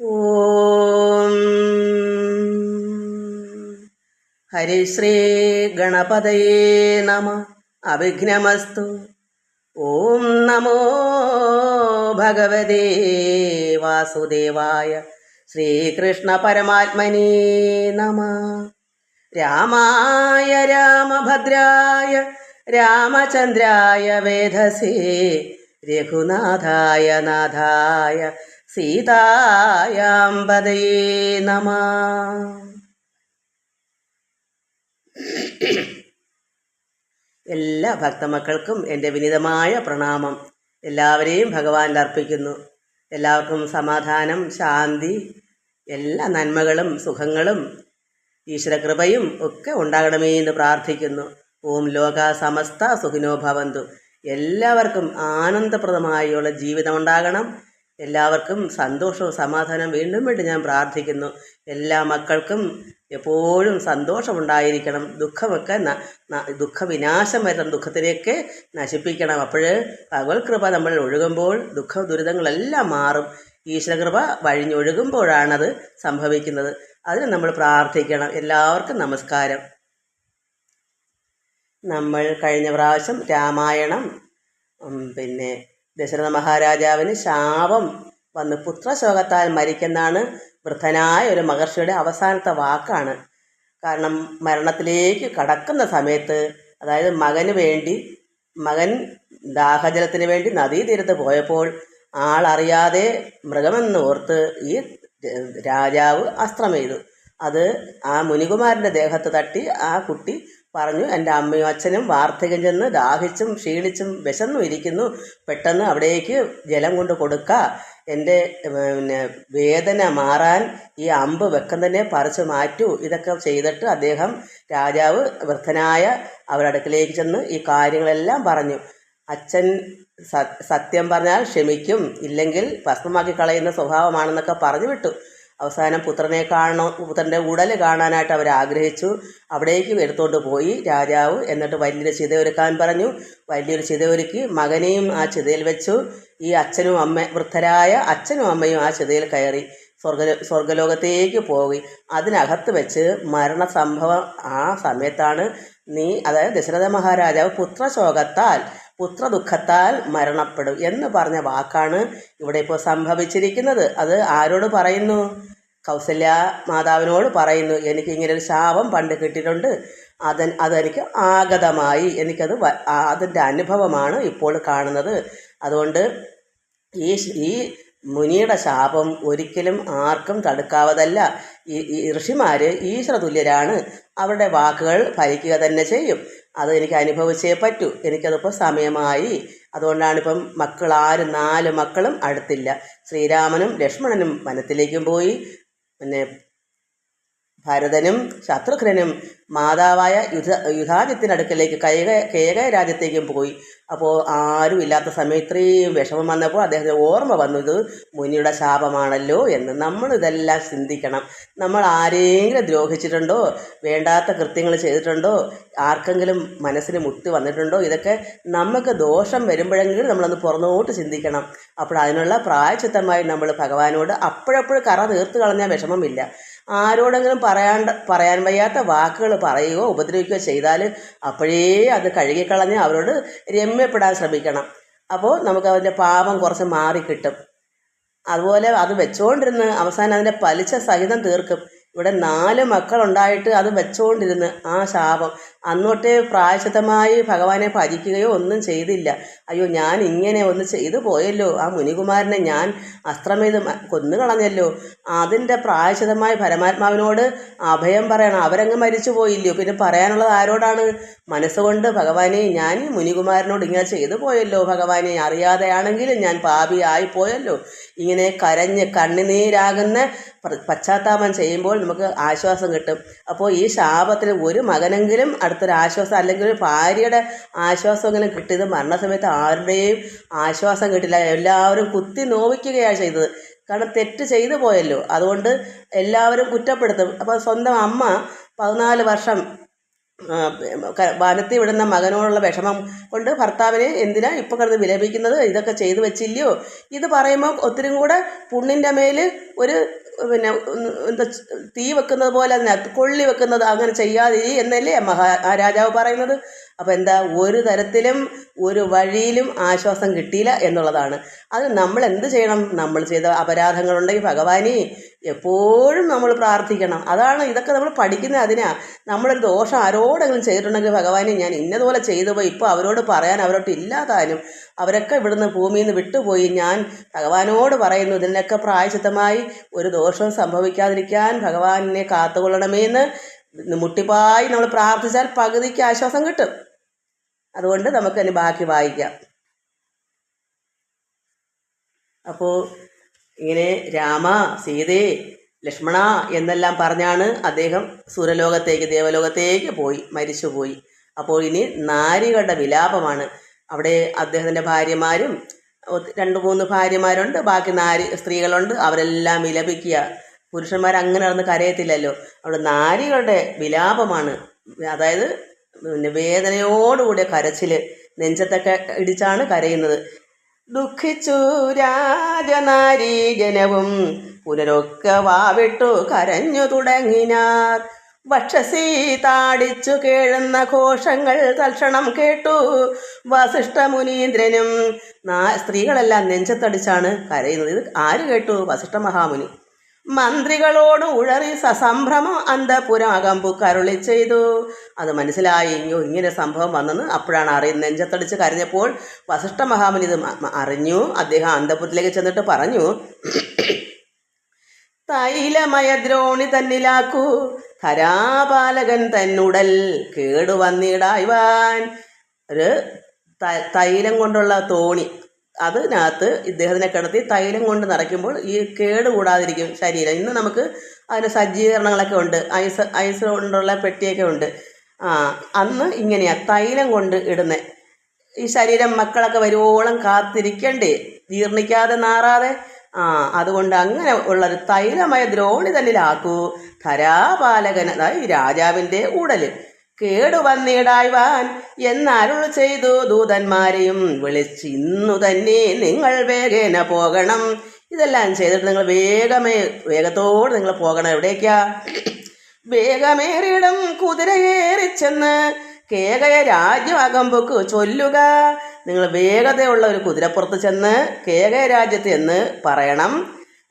ഓം. ഹരിശ്രീ ഗണപതയേ നമ. അവിഘ്നമസ്തു. ഓം നമോ ഭഗവതേ വാസുദേവായ ശ്രീകൃഷ്ണ പരമാത്മനേ നമ. രാമായ രാമഭദ്രായ രാമചന്ദ്രായ വേധസേ രഘുനാഥായ നാഥായ സീതായാമ്പതയേ നമ. എല്ലാ ഭക്തമക്കൾക്കും എന്റെ വിനിതമായ പ്രണാമം. എല്ലാവരെയും ഭഗവാനിൽ അർപ്പിക്കുന്നു. എല്ലാവർക്കും സമാധാനം ശാന്തി എല്ലാ നന്മകളും സുഖങ്ങളും ഈശ്വരകൃപയും ഒക്കെ ഉണ്ടാകണമേ എന്ന് പ്രാർത്ഥിക്കുന്നു. ഓം ലോക സമസ്ത സുഖിനോ ഭവന്തു. എല്ലാവർക്കും ആനന്ദപ്രദമായുള്ള ജീവിതം ഉണ്ടാകണം. എല്ലാവർക്കും സന്തോഷവും സമാധാനം വീണ്ടും വീണ്ടും ഞാൻ പ്രാർത്ഥിക്കുന്നു. എല്ലാ മക്കൾക്കും എപ്പോഴും സന്തോഷമുണ്ടായിരിക്കണം. ദുഃഖമൊക്കെ ദുഃഖവിനാശം വരുന്ന ദുഃഖത്തിനെയൊക്കെ നശിപ്പിക്കണം. അപ്പോൾ ഭഗവത്കൃപ നമ്മൾ ഒഴുകുമ്പോൾ ദുഃഖ ദുരിതങ്ങളെല്ലാം മാറും. ഈശ്വരകൃപ വഴിഞ്ഞൊഴുകുമ്പോഴാണത് സംഭവിക്കുന്നത്. അതിന് നമ്മൾ പ്രാർത്ഥിക്കണം. എല്ലാവർക്കും നമസ്കാരം. നമ്മൾ കഴിഞ്ഞ പ്രാവശ്യം രാമായണം പിന്നെ ദശരഥ മഹാരാജാവിന് ശാപം വന്ന് പുത്രശോകത്താൽ മരിക്കെന്നാണ് വൃദ്ധനായ ഒരു മഹർഷിയുടെ അവസാനത്തെ വാക്കാണ്. കാരണം മരണത്തിലേക്ക് കടക്കുന്ന സമയത്ത് അതായത് മകന് വേണ്ടി മകൻ ദാഹജലത്തിന് വേണ്ടി നദീതീരത്ത് പോയപ്പോൾ ആളറിയാതെ മൃഗമെന്ന് ഓർത്ത് ഈ രാജാവ് അസ്ത്രമെയ്തു അത് ആ മുനികുമാരന്റെ ദേഹത്ത് തട്ടി ആ കുട്ടി പറഞ്ഞു. എന്റെ അമ്മയും അച്ഛനും വാർദ്ധക്യം ചെന്ന് ദാഹിച്ചും ക്ഷീണിച്ചും വിശന്നും ഇരിക്കുന്നു. പെട്ടെന്ന് അവിടേക്ക് ജലം കൊണ്ട് കൊടുക്കുക എന്റെ പിന്നെ വേദന മാറാൻ ഈ അമ്പ് വെക്കം തന്നെ പറിച്ചു മാറ്റൂ. ഇതൊക്കെ ചെയ്തിട്ട് അദ്ദേഹം രാജാവ് വൃദ്ധനായ അവരടുക്കിലേക്ക് ചെന്ന് ഈ കാര്യങ്ങളെല്ലാം പറഞ്ഞു. അച്ഛൻ സത്യം പറഞ്ഞാൽ ക്ഷമിക്കും. ഇല്ലെങ്കിൽ ഭസ്മമാക്കി കളയുന്ന സ്വഭാവമാണെന്നൊക്കെ പറഞ്ഞു വിട്ടു. അവസാനം പുത്രനെ കാണണം പുത്രന്റെ ഉടൽ കാണാനായിട്ട് അവർ ആഗ്രഹിച്ചു. അവിടേക്ക് എടുത്തുകൊണ്ട് പോയി രാജാവ്. എന്നിട്ട് വലിയൊരു ചിത ഒരുക്കാൻ പറഞ്ഞു. വലിയൊരു ചിത ഒരുക്കി മകനെയും ആ ചിതയിൽ വെച്ചു. ഈ അച്ഛനും അമ്മ വൃദ്ധരായ അച്ഛനും അമ്മയും ആ ചിതയിൽ കയറി സ്വർഗ സ്വർഗലോകത്തേക്ക് പോയി. അതിനകത്ത് വെച്ച് മരണസംഭവം ആ സമയത്താണ് നീ അതായത് ദശരഥ മഹാരാജാവ് പുത്രശോകത്താൽ പുത്രദുഃഖത്താൽ മരണപ്പെടും എന്ന് പറഞ്ഞ വാക്കാണ് ഇവിടെ ഇപ്പോൾ സംഭവിച്ചിരിക്കുന്നത്. അത് ആരോട് പറയുന്നു? കൗസല്യ മാതാവിനോട് പറയുന്നു എനിക്ക് ഇങ്ങനെ ഒരു ശാപം പണ്ട് കിട്ടിയിട്ടുണ്ട്. അതൻ അതെനിക്ക് ആഗതമായി. എനിക്കത് അതിന്റെ അനുഭവമാണ് ഇപ്പോൾ കാണുന്നത്. അതുകൊണ്ട് ഈ ഈ മുനിയുടെ ശാപം ഒരിക്കലും ആർക്കും തടുക്കാവതല്ല. ഈ ഋഷിമാർ ഈശ്വരതുല്യരാണ്. അവരുടെ വാക്കുകൾ ഫലിക്കുക തന്നെ ചെയ്യും. അത് എനിക്ക് അനുഭവിച്ചേ പറ്റൂ. എനിക്കതിപ്പോൾ സമയമായി. അതുകൊണ്ടാണിപ്പം മക്കൾ ആരും നാല് മക്കളും അടുത്തില്ല. ശ്രീരാമനും ലക്ഷ്മണനും വനത്തിലേക്കും പോയി. പിന്നെ ഭരതനും ശത്രുഘ്നനും മാതാവായ യുധ യുധാദിത്യനടുക്കലേക്ക് കൈക കേക രാജ്യത്തേക്കും പോയി. അപ്പോൾ ആരും ഇല്ലാത്ത സമയം ഇത്രയും വിഷമം വന്നപ്പോൾ അദ്ദേഹത്തിന് ഓർമ്മ വന്നു ഇത് മുനിയുടെ ശാപമാണല്ലോ എന്ന്. നമ്മൾ ഇതെല്ലാം ചിന്തിക്കണം. നമ്മൾ ആരെങ്കിലും ദ്രോഹിച്ചിട്ടുണ്ടോ? വേണ്ടാത്ത കൃത്യങ്ങൾ ചെയ്തിട്ടുണ്ടോ? ആർക്കെങ്കിലും മനസ്സിന് മുട്ടി വന്നിട്ടുണ്ടോ? ഇതൊക്കെ നമുക്ക് ദോഷം വരുമ്പോഴെങ്കിലും നമ്മളൊന്ന് പുറന്നോട്ട് ചിന്തിക്കണം. അപ്പോൾ അതിനുള്ള പ്രായച്ചിത്തമായി നമ്മൾ ഭഗവാനോട് അപ്പോഴപ്പോഴും കറ തീർത്ത് കളഞ്ഞാൽ വിഷമമില്ല. ആരോടെങ്കിലും പറയാണ്ട് പറയാൻ വയ്യാത്ത വാക്കുകൾ പറയുകയോ ഉപദ്രവിക്കുകയോ ചെയ്താൽ അപ്പോഴേ അത് കഴുകിക്കളഞ്ഞ് അവരോട് രമ്യപ്പെടാൻ ശ്രമിക്കണം. അപ്പോൾ നമുക്ക് അതിന്റെ പാപം കുറച്ച് മാറിക്കിട്ടും അതുപോലെ അത് വെച്ചുകൊണ്ടിരുന്ന് അവസാനം അതിന്റെ പലിശ സഹിതം തീർക്കും. ഇവിടെ നാല് മക്കളുണ്ടായിട്ട് അത് വെച്ചുകൊണ്ടിരുന്ന് ആ ശാപം അന്നോട്ടേ പ്രായശിത്തമായി ഭഗവാനെ ഭജിക്കുകയോ ഒന്നും ചെയ്തില്ല. അയ്യോ ഞാൻ ഇങ്ങനെ ഒന്ന് ചെയ്തു പോയല്ലോ. ആ മുനികുമാരനെ ഞാൻ അസ്ത്രമേത് കൊന്നു കളഞ്ഞല്ലോ. അതിന്റെ പ്രായശിതമായി പരമാത്മാവിനോട് അഭയം പറയണം. അവരങ്ങ് മരിച്ചു പോയില്ലയോ? പിന്നെ പറയാനുള്ളത് ആരോടാണ്? മനസ്സുകൊണ്ട് ഭഗവാനെ ഞാൻ മുനികുമാരനോട് ഇങ്ങനെ ചെയ്തു പോയല്ലോ. ഭഗവാനെ അറിയാതെയാണെങ്കിലും ഞാൻ പാപിയായി പോയല്ലോ. ഇങ്ങനെ കരഞ്ഞ് കണ്ണുനീരാകുന്ന പശ്ചാത്താപം ചെയ്യുമ്പോൾ നമുക്ക് ആശ്വാസം കിട്ടും. അപ്പോൾ ഈ ശാപത്തിൽ ഒരു മകനെങ്കിലും അടുത്തൊരു ആശ്വാസം അല്ലെങ്കിൽ ഒരു ഭാര്യയുടെ ആശ്വാസം ഇങ്ങനെ കിട്ടിയത് മരണസമയത്ത് ആരുടെയും ആശ്വാസം കിട്ടില്ല. എല്ലാവരും കുത്തി നോവിക്കുകയാണ് ചെയ്തത്. കാരണം തെറ്റ് ചെയ്തു പോയല്ലോ. അതുകൊണ്ട് എല്ലാവരും കുറ്റപ്പെടുത്തും. അപ്പോൾ സ്വന്തം അമ്മ പതിനാല് വർഷം വനത്തി വിടുന്ന മകനോടുള്ള വിഷമം കൊണ്ട് ഭർത്താവിനെ എന്തിനാ ഇപ്പോൾ കിടന്ന് വിലപിക്കുന്നത്? ഇതൊക്കെ ചെയ്തു വെച്ചില്ലയോ? ഇത് പറയുമ്പോൾ ഒത്തിരി കൂടെ പുണ്ണിന്റെ മേൽ ഒരു പിന്നെ എന്താ തീ വെക്കുന്നത് പോലെ തന്നെ കൊള്ളി വെക്കുന്നത് അങ്ങനെ ചെയ്യാതിരി എന്നല്ലേ മഹാ ആ രാജാവ് പറയുന്നത്? അപ്പോൾ എന്താ ഒരു തരത്തിലും ഒരു വഴിയിലും ആശ്വാസം കിട്ടിയില്ല എന്നുള്ളതാണ്. അത് നമ്മൾ എന്ത് ചെയ്യണം? നമ്മൾ ചെയ്ത അപരാധങ്ങളുണ്ടെങ്കിൽ ഭഗവാനെ എപ്പോഴും നമ്മൾ പ്രാർത്ഥിക്കണം. അതാണ് ഇതൊക്കെ നമ്മൾ പഠിക്കുന്ന അതിനാ. നമ്മളൊരു ദോഷം ആരോടെങ്കിലും ചെയ്തിട്ടുണ്ടെങ്കിൽ ഭഗവാനെ ഞാൻ ഇന്നതുപോലെ ചെയ്തു പോയി. ഇപ്പോൾ അവരോട് പറയാൻ അവരോട്ട് ഇല്ലാതാനും അവരൊക്കെ ഇവിടുന്ന് ഭൂമിയിൽ നിന്ന് വിട്ടുപോയി. ഞാൻ ഭഗവാനോട് പറയുന്നു ഇതിനൊക്കെ പ്രായശിത്തമായി ഒരു ദോഷവും സംഭവിക്കാതിരിക്കാൻ ഭഗവാനെ കാത്തുകൊള്ളണമേ എന്ന് മുട്ടിപ്പായി നമ്മൾ പ്രാർത്ഥിച്ചാൽ പകുതിക്ക് ആശ്വാസം കിട്ടും. അതുകൊണ്ട് നമുക്ക് അതിന് ബാക്കി വായിക്കാം. അപ്പോൾ ഇങ്ങനെ രാമ സീതേ ലക്ഷ്മണ എന്നെല്ലാം പറഞ്ഞാണ് അദ്ദേഹം സുരലോകത്തേക്ക് ദേവലോകത്തേക്ക് പോയി മരിച്ചുപോയി. അപ്പോൾ ഇനി നാരികളുടെ വിലാപമാണ്. അവിടെ അദ്ദേഹത്തിന്റെ ഭാര്യമാരും രണ്ട് മൂന്ന് ഭാര്യമാരുണ്ട് ബാക്കി നാരി സ്ത്രീകളുണ്ട്. അവരെല്ലാം വിലപിക്കുക. പുരുഷന്മാർ അങ്ങനെ നടന്ന് കരയത്തില്ലല്ലോ. അവിടെ നാരികളുടെ വിലാപമാണ്. അതായത് പിന്നെ വേദനയോടുകൂടിയ കരച്ചിൽ നെഞ്ചത്തൊക്കെ ഇടിച്ചാണ് കരയുന്നത്. ദുഃഖിച്ചു രാജനാരീജനവും പുനരൊക്കെ വാവിട്ടു കരഞ്ഞു തുടങ്ങിനാർ. വക്ഷസി താടിച്ചു കേഴുന്ന ഘോഷങ്ങൾ തൽക്ഷണം കേട്ടു. വസിഷ്ഠ മുനീന്ദ്രനും നാ സ്ത്രീകളെല്ലാം നെഞ്ചത്തടിച്ചാണ് കരയുന്നത്. ഇത് ആര് കേട്ടു? വസിഷ്ഠ മഹാമുനി. മന്ത്രികളോട് ഉഴറി സസംഭ്രമം അന്തപുരം അകമ്പു കരുളി ചെയ്തു. അത് മനസ്സിലായി. ഇങ്ങോ ഇങ്ങനെ സംഭവം വന്നെന്ന് അപ്പോഴാണ് അറിയുന്നത്. നെഞ്ചത്തടിച്ച് കരഞ്ഞപ്പോൾ വസിഷ്ഠ മഹാമുനി ഇത് അറിഞ്ഞു. അദ്ദേഹം അന്തപുരത്തിലേക്ക് ചെന്നിട്ട് പറഞ്ഞു തൈലമയ ദ്രോണി തന്നിലാക്കൂ. ധരാപാലകൻ തന്നുടൽ കേടുവന്നിടായ്വാൻ ഒരു തൈലം കൊണ്ടുള്ള തോണി. അതിനകത്ത് ഇദ്ദേഹത്തിനെ കിടത്തി തൈലം കൊണ്ട് നിറയ്ക്കുമ്പോൾ ഈ കേട് കൂടാതിരിക്കും ശരീരം. ഇന്ന് നമുക്ക് അതിന് സജ്ജീകരണങ്ങളൊക്കെ ഉണ്ട്. ഐസ് ഐസ് കൊണ്ടുള്ള പെട്ടിയൊക്കെ ഉണ്ട്. ആ അന്ന് ഇങ്ങനെയാ തൈലം കൊണ്ട് ഇടുന്നത് ഈ ശരീരം മക്കളൊക്കെ വരുവോളം കാത്തിരിക്കണ്ടേ? ജീർണിക്കാതെ നാറാതെ ആ അതുകൊണ്ട് അങ്ങനെ ഉള്ളൊരു തൈലമയ ദ്രോണി തന്നിലാക്കൂ. ധരാപാലകൻ അതായത് രാജാവിന്റെ ഉടൽ. കേടുവന്നിടായ്വാൻ എന്നരുൾ ചെയ്തു ദൂതന്മാരെയും വിളിച്ചിന്നു തന്നെ നിങ്ങൾ വേഗേന പോകണം. ഇതെല്ലാം ചെയ്തിട്ട് നിങ്ങൾ വേഗമേ വേഗത്തോട് നിങ്ങൾ പോകണം. എവിടേക്കാ? വേഗമേറിയിടം കുതിരയേറിച്ചെന്ന് കേകയ രാജ്യം അകമ്പുക്ക് ചൊല്ലുക. നിങ്ങൾ വേഗതയുള്ള ഒരു കുതിരപ്പുറത്ത് ചെന്ന് കേക രാജ്യത്ത് എന്ന് പറയണം.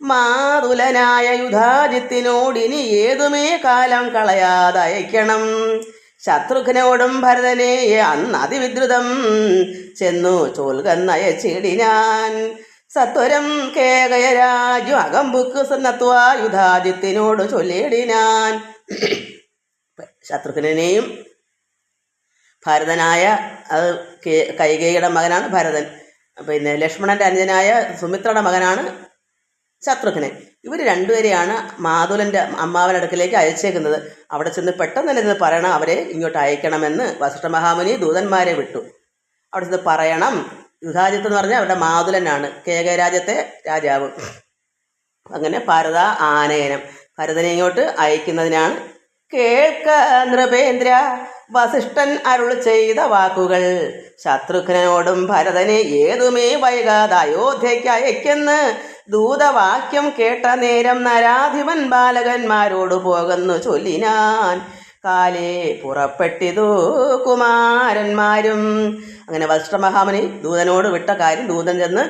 മാതുലനായ യുധാജിത്തിനോടിനി ഏതുമേ കാലം കളയാതെ അയക്കണം. ശത്രുഘ്നോടും ഭരതനെ അന്ന് അതിവിദ്രുതം ചെന്നു ചോൽകന്നയച്ചിടിനാൻ സത്വരം കേകയ രാജു അകമ്പുക്ക് സന്നത്വ യുധാജിത്തിനോട് ചൊല്ലിയിടിനാൻ ശത്രുഘ്നെയും ഭരതനായ അത് കൈകേയിയുടെ മകനാണ് ഭരതൻ. പിന്നെ ലക്ഷ്മണന്റെ അനുജനായ സുമിത്രയുടെ മകനാണ് ശത്രുഘ്നൻ. ഇവർ രണ്ടുപേരെയാണ് മാതുലന്റെ അമ്മാവന്റെ അടുക്കിലേക്ക് അയച്ചേക്കുന്നത്. അവിടെ ചെന്ന് പെട്ടെന്ന് തന്നെ ഇത് പറയണം അവരെ ഇങ്ങോട്ട് അയക്കണമെന്ന്. വസിഷ്ഠ മഹാമുനി ദൂതന്മാരെ വിട്ടു. അവിടെ ചെന്ന് പറയണം യുധാജിത്ത് എന്ന് പറഞ്ഞാൽ അവരുടെ മാതുലനാണ്. കേകരാജ്യത്തെ രാജാവ്. അങ്ങനെ ഭരത ആനയനം. ഭരതനെ ഇങ്ങോട്ട് അയക്കുന്നതിനാണ് കേൾക്ക നൃപേന്ദ്ര. വസിഷ്ഠൻ അരുൾ ചെയ്ത വാക്കുകൾ. ശത്രുഘ്നോടും ഭരതനെ ഏതുമേ വൈകാതെ അയോധ്യയ്ക്ക് അയക്കെന്ന് ദൂതവാക്യം കേട്ട നേരം നരാധിപൻ ബാലകന്മാരോട് പോകുന്നു ചൊല്ലിനാൻ. കാലേ പുറപ്പെട്ടിതു കുമാരന്മാരും. അങ്ങനെ വസിഷ്ഠ മഹാമുനി ദൂതനോട് വിട്ട കാര്യം ദൂതൻ ചെന്ന്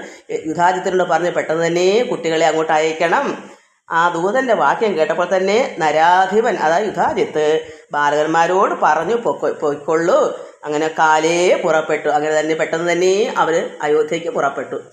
യുധാജിത്തിനോട് പറഞ്ഞ് പെട്ടെന്ന് തന്നെ കുട്ടികളെ അങ്ങോട്ട് അയക്കണം. ആ ദൂതന്റെ വാക്യം കേട്ടപ്പോൾ തന്നെ നരാധിപൻ അതായത് യുധാജിത്ത് ബാലകന്മാരോട് പറഞ്ഞു പൊക്കൊ പൊയ്ക്കൊള്ളൂ. അങ്ങനെ കാലേ പുറപ്പെട്ടു. അങ്ങനെ തന്നെ പെട്ടെന്ന് തന്നെ അവർ അയോധ്യയ്ക്ക് പുറപ്പെട്ടു.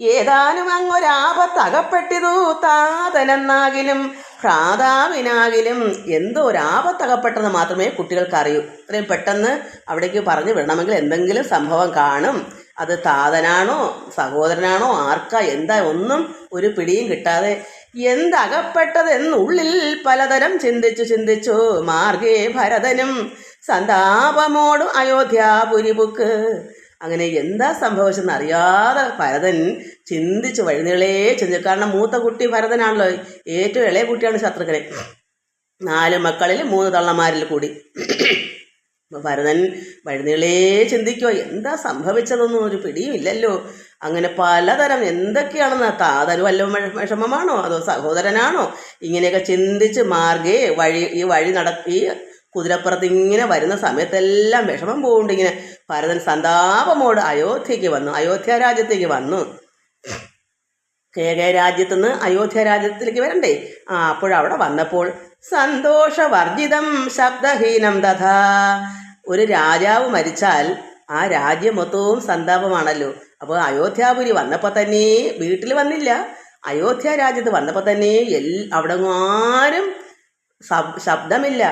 ഏതാനും അങ്ങൊരാപത്തകപ്പെട്ടിതു താതനെന്നാകിലും ഭ്രാതാവിനാകിലും എന്തോ ഒരാപത്തകപ്പെട്ടെന്ന് മാത്രമേ കുട്ടികൾക്ക് അറിയൂ. പെട്ടെന്ന് അവിടേക്ക് പറഞ്ഞു വിടണമെങ്കിൽ എന്തെങ്കിലും സംഭവം കാണും. അത് താതനാണോ സഹോദരനാണോ ആർക്കാ എന്താ ഒന്നും ഒരു പിടിയും കിട്ടാതെ എന്തകപ്പെട്ടതെന്നുള്ളിൽ പലതരം ചിന്തിച്ചു ചിന്തിച്ചു. മാർഗേ ഭരതനും സന്താപമോടും അയോധ്യാപുരിബുക്ക് അങ്ങനെ എന്താ സംഭവിച്ചെന്ന് അറിയാതെ ഭരതൻ ചിന്തിച്ചു വഴിനീളേ ചിന്തിച്ചു. കാരണം മൂത്ത കുട്ടി ഭരതനാണല്ലോ ഏറ്റവും ഇളയ കുട്ടിയാണ് ശത്രുഘ്നൻ. നാല് മക്കളിൽ മൂന്ന് തള്ളമാരിൽ കൂടി. ഭരതൻ വഴുനീളേ ചിന്തിക്കുക എന്താ സംഭവിച്ചതൊന്നും ഒരു പിടിയും ഇല്ലല്ലോ. അങ്ങനെ പലതരം എന്തൊക്കെയാണെന്ന് താതരു വല്ല വിഷ- വിഷമമാണോ? അതോ സഹോദരനാണോ? ഇങ്ങനെയൊക്കെ ചിന്തിച്ച് മാർഗേ വഴി ഈ വഴി നടത്തി കുതിരപ്പുറത്ത് ഇങ്ങനെ വരുന്ന സമയത്തെല്ലാം വിഷമം പോകുന്നുണ്ട് ഇങ്ങനെ. ഭരതൻ സന്താപമോട് അയോധ്യയ്ക്ക് വന്നു അയോധ്യ രാജ്യത്തേക്ക് വന്നു. കേക രാജ്യത്തുനിന്ന് അയോധ്യ രാജ്യത്തിലേക്ക് വരണ്ടേ? ആ അപ്പോഴവിടെ വന്നപ്പോൾ സന്തോഷവർജിതം ശബ്ദഹീനം തഥാ. ഒരു രാജാവ് മരിച്ചാൽ ആ രാജ്യം മൊത്തവും സന്താപമാണല്ലോ. അപ്പോൾ അയോധ്യാപുരി വന്നപ്പോൾ തന്നെ വീട്ടിൽ വന്നില്ല. അയോധ്യ രാജ്യത്ത് വന്നപ്പോൾ തന്നെ എൽ അവിടെ ആരും ശബ്ദമില്ല